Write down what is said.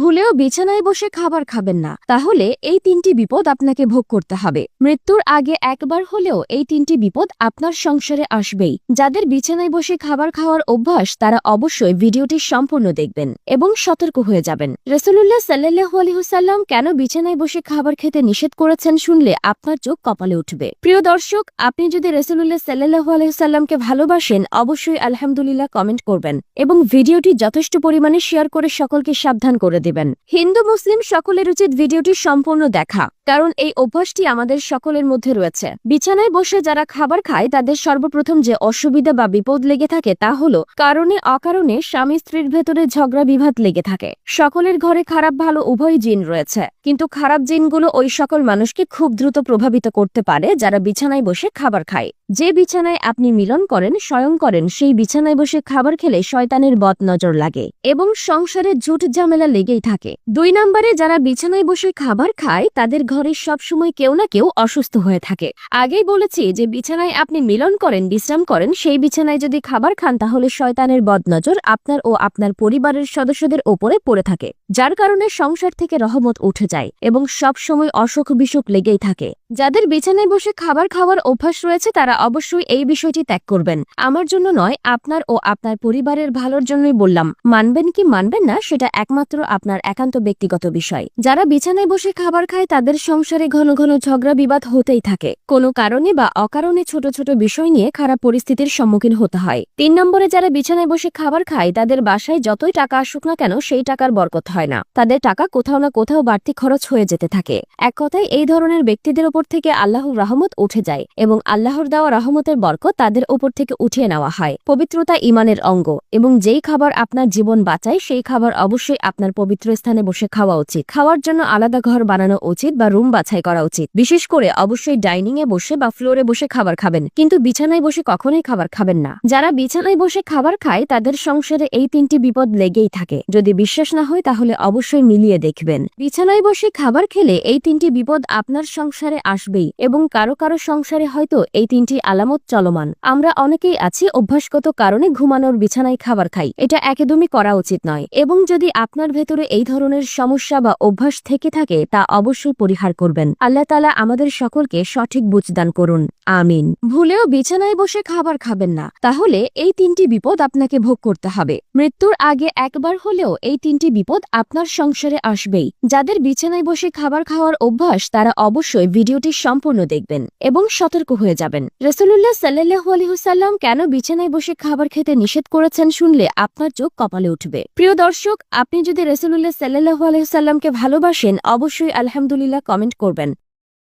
ভুলেও বিছানায় বসে খাবার খাবেন না। তাহলে এই তিনটি বিপদ আপনাকে ভোগ করতে হবে। মৃত্যুর আগে একবার হলেও এই তিনটি বিপদ আপনার সংসারে আসবেই। যাদের বিছানায় বসে খাবার খাওয়ার অভ্যাস, তারা অবশ্যই ভিডিওটি সম্পূর্ণ দেখবেন এবং সতর্ক হয়ে যাবেন। রসুল্লাহ সাল্লাহ আলহিহুসাল্লাম কেন বিছানায় বসে খাবার খেতে নিষেধ করেছেন শুনলে আপনার চোখ কপালে উঠবে। প্রিয় দর্শক, আপনি যদি রসুল্লাহ সাল্লাহ আলহিসাল্লামকে ভালোবাসেন, অবশ্যই আলহামদুলিল্লাহ কমেন্ট করবেন এবং ভিডিওটি যথেষ্ট পরিমাণে শেয়ার করে সকলকে সাবধান করে দিবেন। হিন্দু মুসলিম সকলের উচিত ভিডিওটি সম্পূর্ণ দেখা। কারণ এই অভ্যাসটি আমাদের সকলের মধ্যে রয়েছে। বিছানায় বসে যারা খাবার খায়, তাদের সর্বপ্রথম যে অসুবিধা বা বিপদ লেগে থাকে তা হলো কারণে অকারণে স্বামী স্ত্রীর ভেতরে ঝগড়া বিভাদ লেগে থাকে। সকলের ঘরে খারাপ ভালো উভয় জিন রয়েছে। কিন্তু খারাপ জিনগুলো ওই সকল মানুষকে খুব দ্রুত প্রভাবিত করতে পারে যারা বিছানায় বসে খাবার খায়। যে বিছানায় আপনি মিলন করেন, স্বয়ং করেন, সেই বিছানায় বসে খাবার খেলে শয়তানের বদ নজর লাগে এবং সংসারে ঝুট ঝামেলা লেগেই থাকে। দুই নম্বরে যারা বিছানায় বসে খাবার খায়, তাদের ঘরে সবসময় কেউ না কেউ অসুস্থ হয়ে থাকে। আগেই বলেছি যে বিছানায় আপনি মিলন করেন, বিশ্রাম করেন, সেই বিছানায় যদি খাবার খান তাহলে শয়তানের বদনজর আপনার ও আপনার পরিবারের সদস্যদের ওপরে পড়ে থাকে, যার কারণে সংসার থেকে রহমত উঠে যায় এবং সবসময় অসুখ বিসুখ লেগেই থাকে। যাদের বিছানায় বসে খাবার খাওয়ার অভ্যাস রয়েছে, তারা অবশ্যই এই বিষয়টি ত্যাগ করবেন। আমার জন্য নয়, আপনার ও আপনার পরিবারের ভালোর জন্যই বললাম। মানবেন কি মানবেন না, সেটা একমাত্র আপনার একান্ত ব্যক্তিগত বিষয়। যারা বিছানায় বসে খাবার খায়, তাদের সংসারে ঘন ঘন ঝগড়া বিবাদ হতেই থাকে। কোনো কারণে বা অকারণে ছোট ছোট বিষয় নিয়ে খারাপ পরিস্থিতির সম্মুখীন হতে হয়। তিন নম্বরে, যারা বিছানায় বসে খাবার খায়, তাদের বাসায় যতই টাকা আসুক না কেন, সেই টাকার বরকত হয় না। তাদের টাকা কোথাও না কোথাও বাড়তি খরচ হয়ে যেতে থাকে। এক কথায়, এই ধরনের ব্যক্তিদের ওপর থেকে আল্লাহর রহমত উঠে যায় এবং আল্লাহর দেওয়া রহমতের বরকত তাদের ওপর থেকে উঠিয়ে নেওয়া হয়। পবিত্রতা ইমানের অঙ্গ এবং যেই খাবার আপনার জীবন বাঁচায়, সেই খাবার অবশ্যই আপনার পবিত্র স্থানে বসে খাওয়া উচিত। খাওয়ার জন্য আলাদা ঘর বানানো উচিত বা রুম বাছাই করা উচিত। বিশেষ করে অবশ্যই ডাইনিং এ বসে বা ফ্লোরে বসে খাবার খাবেন, কিন্তু বিছানায় বসে কখনোই খাবার খাবেন না। যারা বিছানায় বসে খাবার খায়, তাদের সংসারে এই তিনটি বিপদ লেগেই থাকে। যদি বিশ্বাস না হয়, তাহলে অবশ্যই মিলিয়ে দেখবেন। বিছানায় বসে খাবার খেলে এই তিনটি বিপদ আপনার সংসারে আসবেই এবং কারও কারও সংসারে হয়তো এই তিনটি আলামত চলমান। আমরা অনেকেই আছি অভ্যাসগত কারণে ঘুমানোর বিছানায় খাবার খাই। এটা একদমই করা উচিত নয় এবং যদি আপনার ভেতরে এই ধরনের সমস্যা বা অভ্যাস থেকে থাকে, তা অবশ্যই পরিহার করবেন। আল্লাহ তালা আমাদের সকলকে সঠিক বুঝদান করুন। আমিন। ভুলেও বিছানায় বসে খাবার খাবেন না। তাহলে এই তিনটি বিপদ আপনাকে ভোগ করতে হবে। মৃত্যুর আগে একবার হলেও এই তিনটি বিপদ আপনার সংসারে আসবেই। যাদের বিছানায় বসে খাবার খাওয়ার অভ্যাস, তারা অবশ্যই ভিডিওটি সম্পূর্ণ দেখবেন এবং সতর্ক হয়ে যাবেন। রসুল্লাহ সাল্লাহ আলহিহসাল্লাম কেন বিছানায় বসে খাবার খেতে নিষেধ করেছেন শুনলে আপনার চোখ কপালে উঠবে। প্রিয় দর্শক, আপনি যদি রসুল্লাহ সাল্লাহ আলহিহসাল্লামকে ভালোবাসেন, অবশ্যই আলহামদুলিল্লাহ কমেন্ট করবেন।